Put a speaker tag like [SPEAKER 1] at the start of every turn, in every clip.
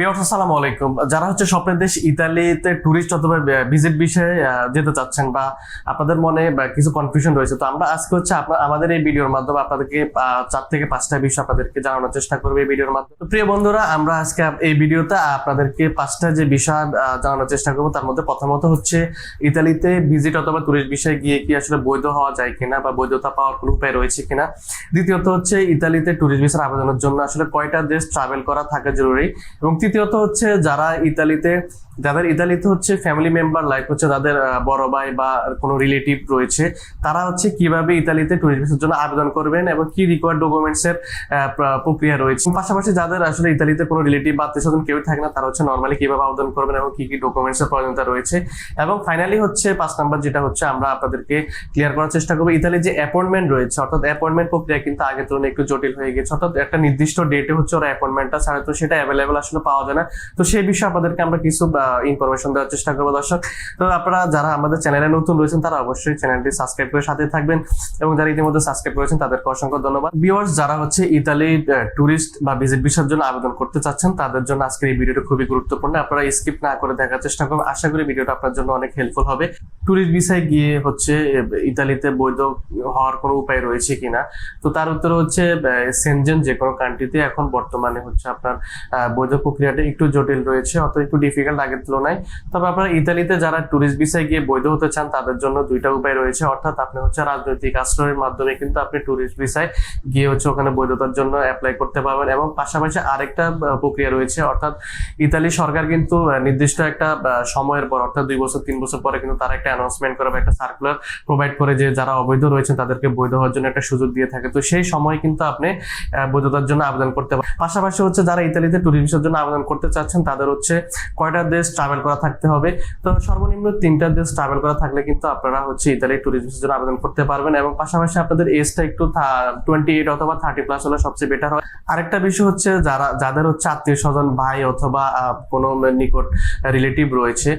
[SPEAKER 1] আসসালামু আলাইকুম। যারা হচ্ছে স্বপ্নের দেশ, ইতালিতে ট্যুরিস্ট অথবা ভিজিট বিষয়ে যেতে চাচ্ছেন বা আপনাদের মনে কিছু কনফিউশন রয়েছে, তো আমরা আজকে হচ্ছে আমাদের এই ভিডিওর মাধ্যমে আপনাদেরকে চার থেকে পাঁচটা বিষয় আপনাদেরকে জানানোর চেষ্টা করব এই ভিডিওর মাধ্যমে। প্রিয় বন্ধুরা, আমরা আজকে এই ভিডিওতে আপনাদেরকে পাঁচটা যে বিষয় জানানোর চেষ্টা করব, তার মধ্যে প্রথমত হচ্ছে, ইতালিতে ভিজিট অথবা ট্যুরিস্ট বিষয়ে গিয়ে কি আসলে বৈধ হওয়া যায় কিনা বা বৈধতা পাওয়ার কোনো উপায় রয়েছে কিনা। দ্বিতীয়ত হচ্ছে, ইতালিতে ট্যুরিস্ট ভিসার আবেদনের জন্য আসলে কয়টা দেশ ট্রাভেল করা থাকা জরুরি এবং তৃতীয়ত হচ্ছে যারা ইতালিতে যাদের ইতালিতে হচ্ছে ফ্যামিলি মেম্বার লাইক হচ্ছে তাদের বড় ভাই বা কোনো রিলেটিভ রয়েছে, তারা হচ্ছে কীভাবে ইতালিতে ট্যুরিস্ট ভিসার জন্য আবেদন করবেন এবং কি রিকোয়ার্ড ডকুমেন্টস এর প্রক্রিয়া রয়েছে। পাশাপাশি যাদের আসলে ইতালিতে কোনো রিলেটিভ বা আত্মীয় স্বজন কেউ থাকে না, তারা হচ্ছে নর্মালি কীভাবে আবেদন করবেন এবং কি কি ডকুমেন্টস এর প্রয়োজনীয়তা রয়েছে। এবং ফাইনালি হচ্ছে পাঁচ নাম্বার যেটা হচ্ছে আমরা আপনাদেরকে ক্লিয়ার করার চেষ্টা করব ইতালির যে অ্যাপয়েন্টমেন্ট রয়েছে, অর্থাৎ অ্যাপয়েন্টমেন্ট প্রক্রিয়া কিন্তু আগের তুলনায় একটু জটিল হয়ে গেছে, অর্থাৎ একটা নির্দিষ্ট ডেটে হচ্ছে ওরা অ্যাপয়েন্টমেন্টটা ছাড়া, তো সেটা অ্যাভেলেবেল আসলে পাওয়া যায় না। তো সেই বিষয়ে আপনাদেরকে আমরা কিছু ইনফরমেশন দেওয়ার চেষ্টা করব, দর্শক। তো আপনারা যারা আমাদের চ্যানেলে নতুন রয়েছেন, তারা অবশ্যই চ্যানেলটি সাবস্ক্রাইব করে সাথে থাকবেন এবং যারা ইতিমধ্যে সাবস্ক্রাইব করেছেন, তাদেরকে অসংখ্য ধন্যবাদ। ভিউয়ার্স যারা হচ্ছে ইতালি ট্যুরিস্ট বা ভিজিট ভিসার জন্য আবেদন করতে চাচ্ছেন, তাদের জন্য আজকের এই ভিডিওটা খুবই গুরুত্বপূর্ণ। আপনারা স্কিপ না করে দেখার চেষ্টা করবেন আশা করি ভিডিওটা আপনার জন্য অনেক হেল্পফুল হবে। ট্যুরিস্ট ভিসায় গিয়ে হচ্ছে ইতালিতে বৈধ হওয়ার কোনো উপায় রয়েছে কিনা? তো তার উত্তর হচ্ছে সেনজেন যে কোনো কান্ট্রিতে এখন বর্তমানে হচ্ছে আপনার বৈধ প্রক্রিয়াটা একটু জটিল রয়েছে, অত একটু ডিফিকাল্ট আগের তুলনায়। তবে আপনারা ইতালিতে যারা ট্যুরিস্ট ভিসায় গিয়ে বৈধ হতে চান, তাদের জন্য দুইটা উপায় রয়েছে। অর্থাৎ আপনি হচ্ছে রাজনৈতিক আশ্রয়ের মাধ্যমে কিন্তু আপনি ট্যুরিস্ট ভিসায় গিয়ে হচ্ছে ওখানে বৈধতার জন্য অ্যাপ্লাই করতে পারবেন। এবং পাশাপাশি আরেকটা প্রক্রিয়া রয়েছে, অর্থাৎ ইতালি সরকার কিন্তু নির্দিষ্ট একটা সময়ের পর, অর্থাৎ দুই বছর, তিন বছর পরে কিন্তু তারা একটা অ্যানাউন্সমেন্ট করে বা একটা সার্কুলার প্রোভাইড করে যে যারা অবৈধ রয়েছেন তাদেরকে বৈধ হওয়ার জন্য একটা সুযোগ দিয়ে থাকে। তো সেই সময় কিন্তু আপনি বৈধতার জন্য আবেদন করতে পারেন। পাশাপাশি হচ্ছে যারা ইতালিতে ট্যুরিস্ট ভিসার জন্য আবেদন করতে চাচ্ছেন, তাদের হচ্ছে কয়টা দেশ ট্রাভেল করা থাকতে হবে। তো সর্বনিম্ন তিনটা দেশ ট্রাভেল করা থাকলে কিন্তু আপনারা হচ্ছে ইতালি ট্যুরিস্ট ভিসার জন্য আবেদন করতে পারবেন এবং পাশাপাশি আপনাদের এজটা একটু টোয়েন্টি এইট অথবা থার্টি প্লাস হলে সবচেয়ে বেটার হয়। আরেকটা বিষয় হচ্ছে যারা, যাদের হচ্ছে আত্মীয় স্বজন, ভাই অথবা কোনো নিকট রিলেটিভ রয়েছে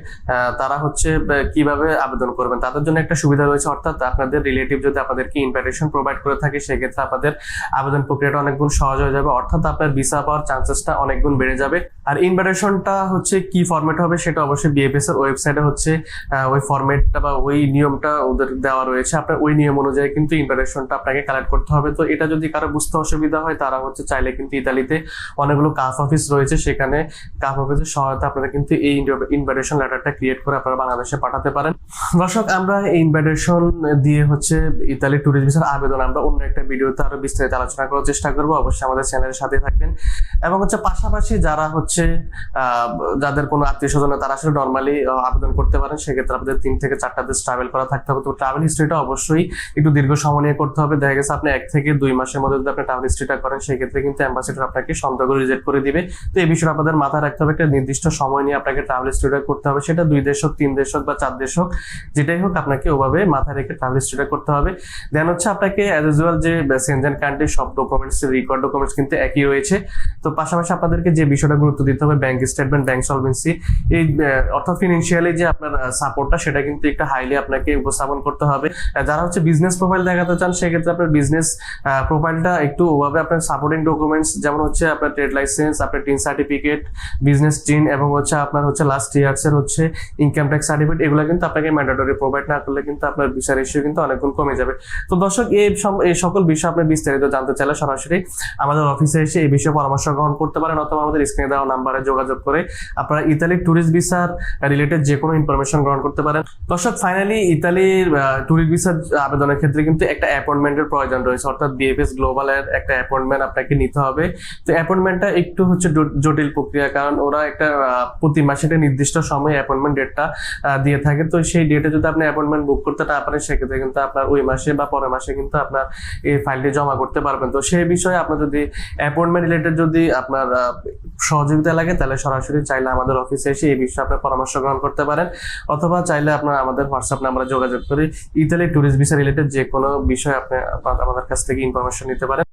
[SPEAKER 1] তারা হচ্ছে কীভাবে আবেদন করবেন। তাদের জন্য একটা সুবিধা রয়েছে, অর্থাৎ আপনাদের রিলেটিভ যদি আপনাদেরকে ইনভাইটেশন প্রোভাইড করে থাকে, সেক্ষেত্রে আপনাদের আবেদন প্রক্রিয়াটা অনেক গুণ সহজ হয়ে যাবে। অর্থাৎ আপনার ভিসা পাওয়ার চান্সেসটা অনেক গুণ বেড়ে যাবে। আর ইনভাইটেশনটা হচ্ছে কি ফরম্যাট হবে সেটা অবশ্যই বিএফএস এর ওয়েবসাইটে হচ্ছে ওই ফরম্যাটটা বা ওই নিয়মটা ওদের দেওয়া রয়েছে। আপনার ওই নিয়ম অনুযায়ী কিন্তু ইনভাইটেশনটা আপনাকে কালেক্ট করতে হবে। তো এটা যদি কারও বুঝতে অসুবিধা হয়, তারা হচ্ছে চাইলে কিন্তু ইতালিতে অনেকগুলো কাফ অফিস রয়েছে। সেখানে কাফ অফিসের সহায়তা আপনারা কিন্তু এই ইনভাইটেশন লেটারটা ক্রিয়েট করে আপনারা বাংলাদেশে পাঠাতে পারেন। দর্শক, আমরা ইনভাইটেশন দিয়ে হচ্ছে ইতালি ট্যুরিস্ট ভিসার আবেদন, আমরা অন্য একটা ভিডিওতে আরও বিস্তারিত আলোচনা করার চেষ্টা করব। অবশ্যই আমাদের চ্যানেলের সাথে থাকবেন। এবং হচ্ছে পাশাপাশি যারা হচ্ছে যাদের কোনো আত্মীয় স্বজন তারা আসলে নর্মালি আবেদন করতে পারেন। সেক্ষেত্রে আপনাদের তিন থেকে চারটা দেশ ট্রাভেল করা থাকতে হবে। তো ট্রাভেল হিস্ট্রিটা অবশ্যই একটু দীর্ঘ সময় নিয়ে করতে হবে। দেখা গেছে আপনি এক থেকে দুই মাসের মধ্যে যদি আপনি ট্রাভেল হিস্ট্রিটা করেন, সেক্ষেত্রে কিন্তু অ্যাম্বাসিডার আপনাকে সন্দেহ করে রিজেক্ট করে দিবে। তো এই বিষয়টা আপনাদের মাথায় রাখতে হবে। একটা নির্দিষ্ট সময় নিয়ে আপনাকে ট্রাভেল হিস্ট্রিটা করতে হবে। সেটা দুই দেশ হোক, তিন দেশ হোক বা চার দেশ হোক যেটাই হোক আপনাকে ওভাবে মাথায় রেখে ট্রাভেল হিস্ট্রিটা করতে হবে। দেন হচ্ছে আপনাকে অ্যাজ ইউজুয়াল যে সেনজেন কান্ট্রির সব ডকুমেন্টস রেকর্ড ডকুমেন্টস কিন্তু একই রয়েছে। তো পাশাপাশি আপনাদেরকে যে বিষয়টা গুরুত্ব দিতে হবে ব্যাংক স্টেটমেন্ট ব্যাংক সলভেন্সি এই অর্থাৎ ফিনান্সিয়ালি যে আপনার সাপোর্টটা সেটা কিন্তু একটু হাইলি আপনাকে উপস্থাপন করতে হবে। যারা হচ্ছে বিজনেস প্রোফাইল দেখাতে চান, সেক্ষেত্রে আপনার বিজনেস প্রোফাইলটা একটু ওভাবে আপনার সাপোর্টিং ডকুমেন্টস যেমন হচ্ছে আপনার ট্রেড লাইসেন্স আপনার টিন সার্টিফিকেট বিজনেস টিন এবং হচ্ছে আপনার হচ্ছে লাস্ট ইয়ার্স এর হচ্ছে ইনকাম ট্যাক্স সার্টিফিকেট এগুলো কিন্তু আপনাকে ম্যান্ডেটরি প্রোভাইড না করলে কিন্তু আপনার ভিসার ইস্যু কিন্তু অনেকগুণ কমে যাবে। তো দর্শক, এই সকল বিষয় আপনি বিস্তারিত জানতে চাইলে সরাসরি আমাদের অফিসে এসে এই বিষয়ে পরামর্শ গ্রহণ করতে পারেন অথবা আমাদের স্ক্রিনে দেওয়া নাম্বারে যোগাযোগ করে আপনারা ইতালির ট্যুরিস্ট ভিসার রিলেটেড যে কোনো ইনফরমেশন গ্রহণ করতে পারেন। দর্শক ফাইনালি ইতালির ট্যুরিস্ট ভিসার আবেদনের ক্ষেত্রে কিন্তু একটা অ্যাপয়েন্টমেন্টের প্রয়োজন রয়েছে। অর্থাৎ বিএফএস গ্লোবালের একটা অ্যাপয়েন্টমেন্ট আপনাকে নিতে হবে। তো অ্যাপয়েন্টমেন্টটা একটু হচ্ছে জটিল প্রক্রিয়া, কারণ ওরা একটা প্রতি মাসে একটা নির্দিষ্ট সময় অ্যাপয়েন্টমেন্ট ডেটটা দিয়ে থাকে। তো সেই ডেটে যদি আপনি অ্যাপয়েন্টমেন্ট বুক করতে না পারেন, সেক্ষেত্রে কিন্তু আপনার ওই মাসে বা পরের মাসে কিন্তু আপনার এই ফাইলটি জমা করতে পারবেন। তো সেই বিষয়ে আপনার যদি অ্যাপয়েন্টমেন্ট রিলেটেড যদি আপনার সহযোগিতা লাগে, তাহলে সরাসরি চাইলে আমাদের অফিসে এসে এই বিষয়ে আপনার পরামর্শ গ্রহণ করতে পারেন। অথবা চাইলে আপনার আমাদের হোয়াটসঅ্যাপ নাম্বারে যোগাযোগ করে ইতালি ট্যুরিস্ট ভিসা রিলেটেড যে কোনো বিষয়ে আপনি আমাদের কাছ থেকে ইনফরমেশন নিতে পারেন।